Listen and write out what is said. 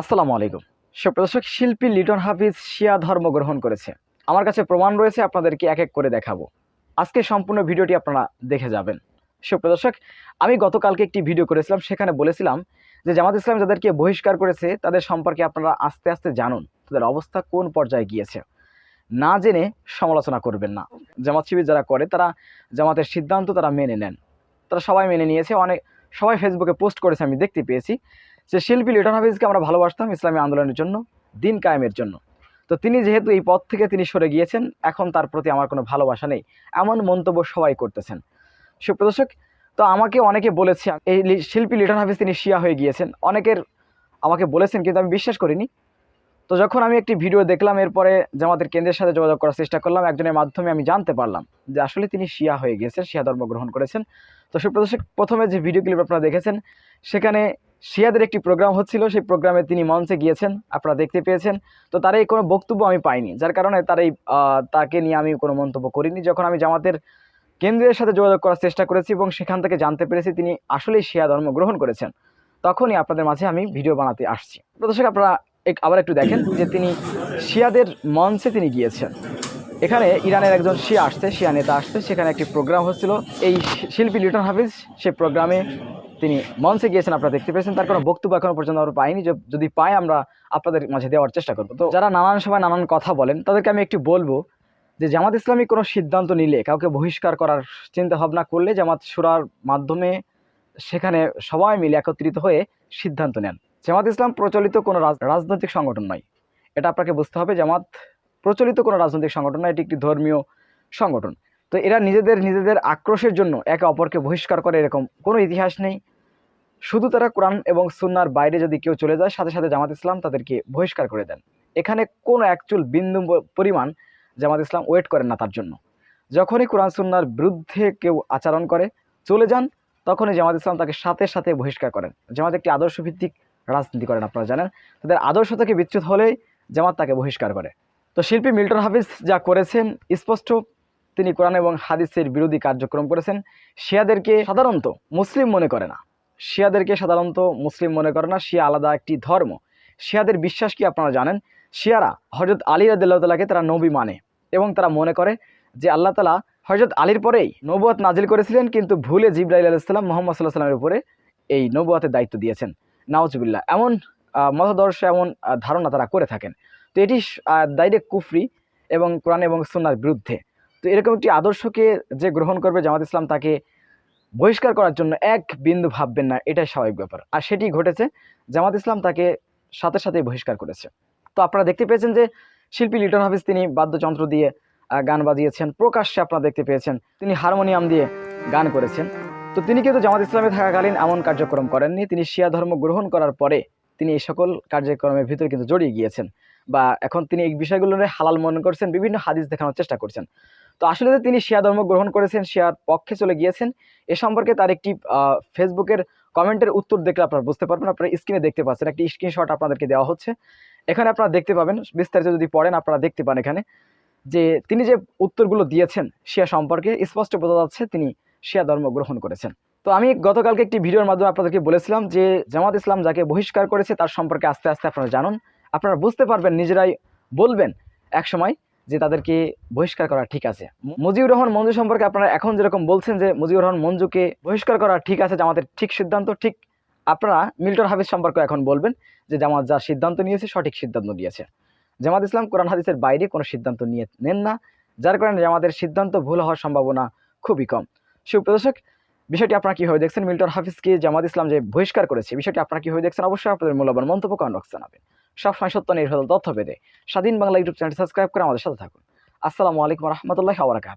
আসসালামু আলাইকুম। সুপ্রদর্শক, শিল্পী লিটন হাফিজ শিয়া ধর্ম গ্রহণ করেছে। আমার কাছে প্রমাণ রয়েছে, আপনাদেরকে এক এক করে দেখাবো। আজকে সম্পূর্ণ ভিডিওটি আপনারা দেখে যাবেন। সুপ্রদর্শক, আমি গতকালকে একটি ভিডিও করেছিলাম, সেখানে বলেছিলাম যে জামাত ইসলাম যাদেরকে বহিষ্কার করেছে, তাদের সম্পর্কে আপনারা আস্তে আস্তে জানুন, তাদের অবস্থা কোন পর্যায়ে গিয়েছে। না জেনে সমালোচনা করবেন না। জামাত শিবির যারা করে, তারা জামাতের সিদ্ধান্ত তারা মেনে নেন। তারা সবাই মেনে নিয়েছে, অনেক, সবাই ফেসবুকে পোস্ট করেছে, আমি দেখতে পেয়েছি যে শিল্পী লিটন হাফিজকে আমরা ভালোবাসতাম ইসলামী আন্দোলনের জন্য, দিন কায়েমের জন্য। তো তিনি যেহেতু এই পথ থেকে তিনি সরে গিয়েছেন, এখন তার প্রতি আমার কোনো ভালোবাসা নেই, এমন মন্তব্য সবাই করতেছেন। সুপ্রদর্শক তো আমাকে অনেকে বলেছে, এই শিল্পী লিটন হাফিজ তিনি শিয়া হয়ে গিয়েছেন। অনেকের আমাকে বলেছেন, কিন্তু আমি বিশ্বাস করিনি। তো যখন আমি একটি ভিডিও দেখলাম, এরপরে জামাতের কেন্দ্রের সাথে যোগাযোগ করার চেষ্টা করলাম, একজনের মাধ্যমে আমি জানতে পারলাম যে আসলে তিনি শিয়া হয়ে গিয়েছেন শিয়া ধর্ম গ্রহণ করেছেন। তো সুপ্রদর্শক প্রথমে যে ভিডিও ক্লিপ আপনারা দেখেছেন, সেখানে শিয়াদের একটি প্রোগ্রাম হচ্ছিল, সেই প্রোগ্রামে তিনি মঞ্চে গিয়েছেন, আপনারা দেখতে পেয়েছেন। তো তার এই কোনো বক্তব্য আমি পাইনি, যার কারণে তার এই তাকে নিয়ে আমি কোনো মন্তব্য করিনি। যখন আমি জামাতের কেন্দ্রের সাথে যোগাযোগ করার চেষ্টা করেছি এবং সেখান থেকে জানতে পেরেছি তিনি আসলেই শিয়া ধর্ম গ্রহণ করেছেন, তখনই আপনাদের মাঝে আমি ভিডিও বানাতে আসছি। প্রদর্শক, আপনারা আবার একটু দেখেন যে তিনি শিয়াদের মঞ্চে তিনি গিয়েছেন। এখানে ইরানের একজন শিয়া আসছে, শিয়া নেতা আসছে। সেখানে একটি প্রোগ্রাম হচ্ছিল। এই শিল্পী লিটন হাফিজ, সে প্রোগ্রামে তিনি মঞ্চে গিয়েছেন, আপনারা দেখতে পেয়েছেন। তার কোনো বক্তব্য এখনও পর্যন্ত আমরা পাইনি। যদি পাই, আমরা আপনাদের মাঝে দেওয়ার চেষ্টা করব। তো যারা নানান সময় নানান কথা বলেন, তাদেরকে আমি একটু বলব যে জামাত ইসলামী কোনো সিদ্ধান্ত নিলে, কাউকে বহিষ্কার করার চিন্তা ভাবনা করলে জামাত সুরার মাধ্যমে সেখানে সবাই মিলে একত্রিত হয়ে সিদ্ধান্ত নেন। জামাত ইসলাম প্রচলিত কোনো রাজনৈতিক সংগঠন নয়। এটা আপনাকে বুঝতে হবে, জামাত প্রচলিত কোনো রাজনৈতিক সংগঠন নয়, এটি একটি ধর্মীয় সংগঠন। তো এরা নিজেদের নিজেদের আক্রোশের জন্য একে অপরকে বহিষ্কার করে, এরকম কোনো ইতিহাস নেই। শুধু তারা কোরআন এবং সুন্নার বাইরে যদি কেউ চলে যায়, সাথে সাথে জামাত ইসলাম তাদেরকে বহিষ্কার করে দেন। এখানে কোনো একচুল বিন্দু পরিমাণ জামাত ইসলাম ওয়েট করেন না তার জন্য। যখনই কোরআন সুন্নার বিরুদ্ধে কেউ আচরণ করে, চলে যান, তখনই জামাত ইসলাম তাকে সাথে সাথে বহিষ্কার করেন। জামাত একটি আদর্শ ভিত্তিক রাজনীতি করেন আপনারা জানেন। তাদের আদর্শ থেকে বিচ্যুত হলেই জামাত তাকে বহিষ্কার করে। তো শিল্পী মিল্টন হাফিজ যা করেছেন, স্পষ্ট তিনি কোরআন এবং হাদিসের বিরোধী কার্যক্রম করেছেন। শিয়াদেরকে সাধারণত মুসলিম মনে করে না। শিয়াদেরকে সাধারণত মুসলিম মনে করে না, শিয়া আলাদা একটি ধর্ম। শিয়াদের বিশ্বাস কি আপনারা জানেন? শিয়ারা হজরত আলী রাদিল্লাহতালাকে তারা নবী মানে এবং তারা মনে করে যে আল্লাহ তালা হজরত আলীর পরেই নবুয়াত নাজিল করেছিলেন, কিন্তু ভুলে জিব্রাইল আলাইসাল্লাম মোহাম্মদ সাল্লাহ সাল্লামের উপরে এই নবুয়াতের দায়িত্ব দিয়েছেন। নাওজুবিল্লাহ এমন মতাদর্শ, এমন ধারণা তারা করে থাকেন। তো এটি ডাইরেক্ট কুফরি এবং কোরআন এবং সুন্নার বিরুদ্ধে। তো এরকম একটি আদর্শকে যে গ্রহণ করবে জামাত ইসলাম তাকে বহিষ্কার করার জন্য এক বিন্দু ভাববেন না, এটাই স্বাভাবিক ব্যাপার। আর সেটি ঘটেছে, জামাত ইসলাম তাকে সাথে সাথে বহিষ্কার করেছে। তো আপনারা দেখতে পেয়েছেন যে শিল্পী লিটন হাফিজ তিনি বাদ্যযন্ত্র দিয়ে গান বাজিয়েছেন। প্রকাশ্যে আপনারা দেখতে পেয়েছেন, তিনি হারমোনিয়াম দিয়ে গান করেছেন। তো তিনি কিন্তু জামাত ইসলামে থাকাকালীন এমন কার্যক্রম করেননি। তিনি শিয়া ধর্ম গ্রহণ করার পরে তিনি এই সকল কার্যক্রমের ভিতরে কিন্তু জড়িয়ে গিয়েছেন বা এখন তিনি এই বিষয়গুলো নিয়ে হালাল মনে করছেন, বিভিন্ন হাদিস দেখানোর চেষ্টা করছেন। তো আসলে যে তিনি শিয়া ধর্ম গ্রহণ করেছেন, শিয়ার পক্ষে চলে গিয়েছেন, এ সম্পর্কে তার একটি ফেসবুকের কমেন্টের উত্তর দেখলে আপনারা বুঝতে পারবেন। আপনারা স্ক্রিনে দেখতে পাচ্ছেন, একটি স্ক্রিনশট আপনাদেরকে দেওয়া হচ্ছে। এখানে আপনারা দেখতে পাবেন, বিস্তারিত যদি পড়েন আপনারা দেখতে পান এখানে, যে তিনি যে উত্তরগুলো দিয়েছেন, শিয়া সম্পর্কে স্পষ্ট বোঝা যাচ্ছে তিনি শিয়া ধর্ম গ্রহণ করেছেন। তো আমি গতকালকে একটি ভিডিওর মাধ্যমে আপনাদেরকে বলেছিলাম যে জামাত ইসলাম যাকে বহিষ্কার করেছে তার সম্পর্কে আস্তে আস্তে আপনারা জানুন। আপনারা বুঝতে পারবেন, নিজেরাই বলবেন এক সময় যে তাদেরকে বহিষ্কার করা ঠিক আছে। মু- মুজিবুর রহমান মঞ্জু সম্পর্কে আপনারা এখন যেরকম বলছেন যে মুজিবুর রহমান মঞ্জুকে বহিষ্কার করা ঠিক আছে, জামাতের ঠিক সিদ্ধান্ত, ঠিক আপনারা মিল্টন হাফিজ সম্পর্কে এখন বলবেন যে জামাত যা সিদ্ধান্ত নিয়েছে সঠিক সিদ্ধান্ত নিয়েছে। জামাত ইসলাম কোরআন হাদিসের বাইরে কোনো সিদ্ধান্ত নিয়ে, নেন না। যার কারণে জামাতের সিদ্ধান্ত ভুল হওয়ার সম্ভাবনা খুবই কম। সুপ্রদর্শক, বিষয়টি আপনারা কীভাবে দেখছেন? মিল্টন হাফিজকে জামাত ইসলাম যে বহিষ্কার করেছে, বিষয়টি আপনারা কীভাবে দেখছেন? অবশ্যই আপনাদের মূল্যবান মন্তব্য কমেন্ট জানাবেন। সবসময় সত্য নির্ভর তথ্য পেতে স্বাধীন বাংলা ইউটিউব চ্যানেল সাবস্ক্রাইব করে আমাদের সাথে থাকুন। আসসালামু আলাইকুম রহমতুল্লাহ আবরাকাত